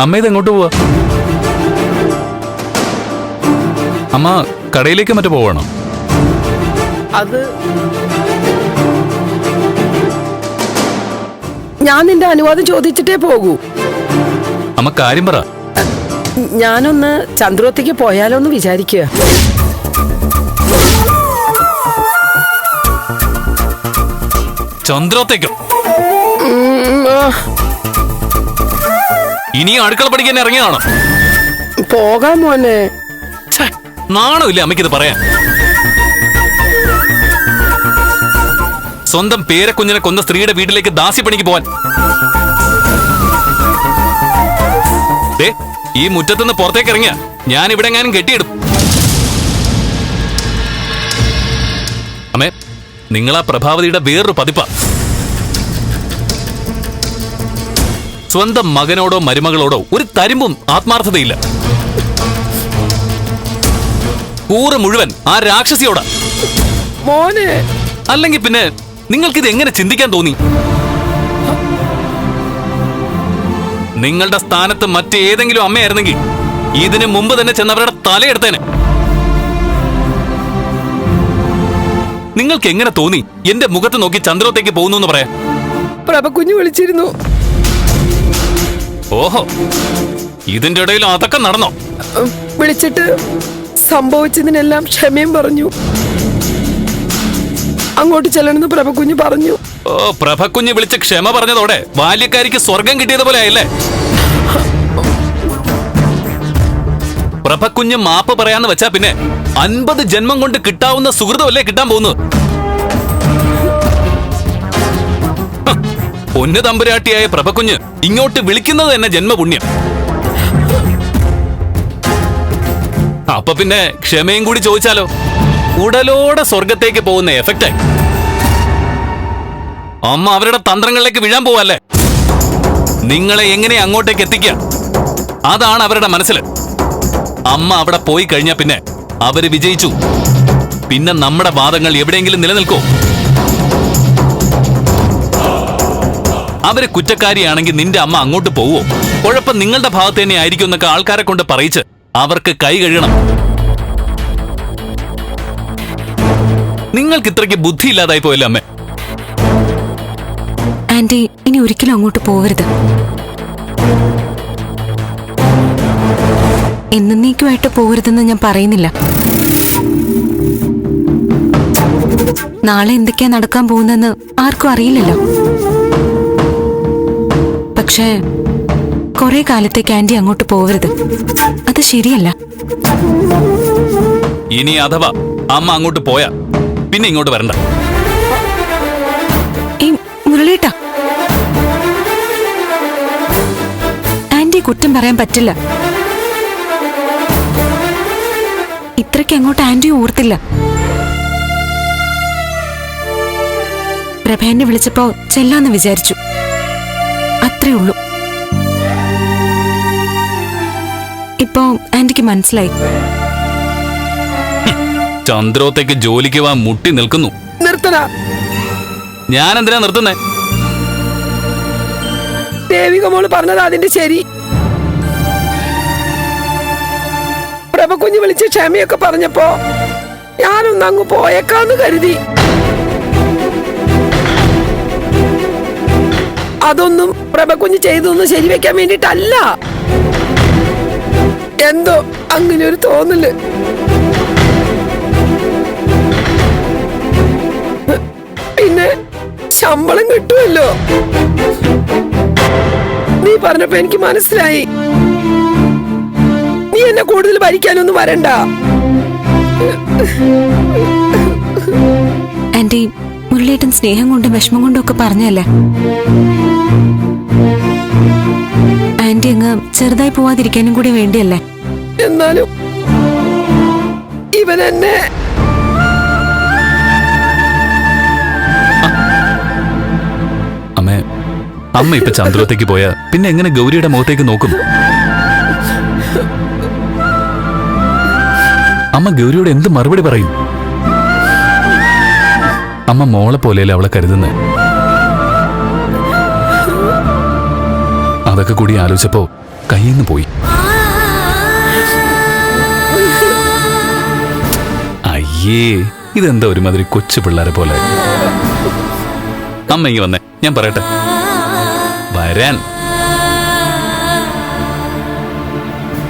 അമ്മ ഇത് എങ്ങോട്ട് പോവാ? അമ്മ കടയിലേക്ക് മറ്റു പോവാണോ? അത് ഞാൻ നിന്റെ അനുവാദം ചോദിച്ചിട്ടേ പോകൂ. അമ്മ കാര്യം പറ. ഞാനൊന്ന് ചന്ദ്രോത്തേക്ക് പോയാലോ എന്ന് വിചാരിക്കുക ചന്ദ്രോത്തേക്കോ. ആ, ഇനിയും അടുക്കള പഠിക്കാൻ ഇറങ്ങിയതാണോ പോകാം മോനെ. നാണമില്ല അമ്മയ്ക്കിത് പറയാൻ? സ്വന്തം പേരക്കുഞ്ഞിനെ കൊന്ന സ്ത്രീയുടെ വീട്ടിലേക്ക് ദാസ്യപ്പണിക്ക് പോവാൻ. ഈ മുറ്റത്തുനിന്ന് പുറത്തേക്ക് ഇറങ്ങിയ. ഞാൻ ഇവിടെ എങ്ങാനും കെട്ടിയിടും. അമ്മേ നിങ്ങളാ പ്രഭാവതിയുടെ വേറൊരു പതിപ്പ. സ്വന്തം മകനോടോ മരുമകളോടോ ഒരു തരിമ്പും ആത്മാർത്ഥതയില്ല. കൂറ് മുഴുവൻ ആ രാക്ഷസിയോടാ. മോനെ. അല്ലെങ്കിൽ പിന്നെ നിങ്ങൾക്കിത് എങ്ങനെ ചിന്തിക്കാൻ തോന്നി? നിങ്ങളുടെ സ്ഥാനത്ത് മറ്റേതെങ്കിലും അമ്മയായിരുന്നെങ്കിൽ ഇതിനു മുമ്പ് തന്നെ ചെന്നവരുടെ തലയെടുത്തേനെ. നിങ്ങൾക്ക് എങ്ങനെ തോന്നി? എന്റെ മുഖത്ത് നോക്കി ചന്ദ്രത്തേക്ക് പോകുന്നു എന്ന് പ്രഭ കുഞ്ഞു വിളിച്ചിരുന്നു. ഓഹോ ഇതിന്റെ ഇടയിൽ അതൊക്കെ നടന്നോ? വിളിച്ചിട്ട് സംഭവിച്ചതിനെല്ലാം ക്ഷമയും പറഞ്ഞു. അങ്ങോട്ട് ചെല്ലണമെന്ന് പ്രഭക്കുഞ്ഞ് പറഞ്ഞു. ഓ പ്രഭക്കുഞ്ഞ് വിളിച്ച് ക്ഷമ പറഞ്ഞതോടെ ബാല്യക്കാരിക്ക് സ്വർഗം കിട്ടിയത് പോലെ ആയല്ലേ? പ്രഭക്കുഞ്ഞ് മാപ്പ് പറയാന്ന് വെച്ചാ പിന്നെ അൻപത് ജന്മം കൊണ്ട് കിട്ടാവുന്ന സുഹൃതമല്ലേ കിട്ടാൻ പോകുന്നത്? പൊന്നു തമ്പുരാട്ടിയായ പ്രഭക്കുഞ്ഞ് ഇങ്ങോട്ട് വിളിക്കുന്നത് തന്നെ ജന്മപുണ്യം. അപ്പൊ പിന്നെ ക്ഷമയും കൂടി ചോദിച്ചാലോ? ഉടലോടെ സ്വർഗത്തേക്ക് പോകുന്ന എഫക്റ്റ് അമ്മ അവരുടെ തന്ത്രങ്ങളിലേക്ക് വീഴാൻ പോവല്ലേ? നിങ്ങളെ എങ്ങനെ അങ്ങോട്ടേക്ക് എത്തിക്കുക? അതാണ് അവരുടെ മനസ്സിൽ. അമ്മ അവിടെ പോയി കഴിഞ്ഞാ പിന്നെ അവർ വിജയിച്ചു. പിന്നെ നമ്മുടെ വാദങ്ങൾ എവിടെയെങ്കിലും നിലനിൽക്കോ അവർ കുറ്റക്കാരിയാണെങ്കിൽ നിന്റെ അമ്മ അങ്ങോട്ട് പോവോ? കുഴപ്പം നിങ്ങളുടെ ഭാഗത്ത് തന്നെ ആയിരിക്കും എന്നൊക്കെ ആൾക്കാരെ കൊണ്ട് പറയിച്ച് അവർക്ക് കൈ കഴുകണം. നിങ്ങൾക്ക് ഇത്രയ്ക്ക് ബുദ്ധി ഇല്ലാതായി പോയല്ലോ അമ്മേ? ആന്റി ഇനി ഒരിക്കലും അങ്ങോട്ട് പോവരുത്. എന്നേക്കുമായിട്ട് പോകരുതെന്ന് ഞാൻ പറയുന്നില്ല. നാളെ എന്തൊക്കെയാ നടക്കാൻ പോകുന്നതെന്ന് ആർക്കും അറിയില്ലല്ലോ. പക്ഷേ കുറെ കാലത്തേക്ക് ആന്റി അങ്ങോട്ട് പോവരുത്. അത് ശരിയല്ല. ഇനി അഥവാ അമ്മ അങ്ങോട്ട് പോയാ പിന്നെ ഇങ്ങോട്ട് വരണ്ട. ഈ മുരളീട്ട ആന്റി കുറ്റം പറയാൻ പറ്റില്ല. ഇത്രയ്ക്ക് അങ്ങോട്ട് ആന്റി ഓർത്തില്ല. പ്രഭേനെ വിളിച്ചപ്പോ ചെല്ലാന്ന് വിചാരിച്ചു. അത്രേ ഉള്ളൂ ഇപ്പോ ആന്റിക്ക് മനസ്സിലായി. ചന്ദ്രോത്തേക്ക് ജോലിക്ക് വാ മുട്ടി നിൽക്കുന്നു. നിർത്തണ ഞാൻ എന്തിനാ നിർത്തുന്നേ? ദേവിക മോൾ പറഞ്ഞത് അതിന്റെ ശരി. പ്രഭ കുഞ്ഞ് വിളിച്ച് ക്ഷമയൊക്കെ പറഞ്ഞപ്പോ ഞാനൊന്ന് അങ്ങ് പോയേക്കാന്ന് കരുതി. അതൊന്നും പ്രഭക്കുഞ്ഞ് ചെയ്തൊന്നും ശരിവെക്കാൻ വേണ്ടിട്ടല്ല എന്തോ അങ്ങനെ ഒരു തോന്നൽ. പിന്നെ ശമ്പളം കിട്ടുമല്ലോ നീ പറഞ്ഞപ്പോ എനിക്ക് മനസ്സിലായി. നീ എന്നെ കൂടുതൽ ഭരിക്കാനൊന്നും വരണ്ട. ആന്റി മുരളീട്ടൻ സ്നേഹം കൊണ്ടും വിഷമം കൊണ്ടും ഒക്കെ പറഞ്ഞല്ലേ ആന്റി അങ്ങ് ചെറുതായി പോവാതിരിക്കാനും കൂടി വേണ്ടിയല്ലേ? എന്നാലും ഇവൻ എന്നെ അമ്മേ അമ്മ ഇപ്പൊ ചന്ദ്രത്തേക്ക് പോയാ പിന്നെ എങ്ങനെ ഗൗരിയുടെ മുഖത്തേക്ക് നോക്കും? അമ്മ ഗൗരിയോട് എന്ത് മറുപടി പറയും? അമ്മ മോളെ പോലെയല്ലേ അവളെ കരുതുന്നത് അതൊക്കെ കൂടി ആലോചിച്ചപ്പോ കയ്യിൽ നിന്ന് പോയി. അയ്യേ ഇതെന്താ ഒരുമാതിരി കൊച്ചു പിള്ളേരെ പോലെ? അമ്മ ഇങ്ങി വന്നേ ഞാൻ പറയട്ടെ. വരാൻ.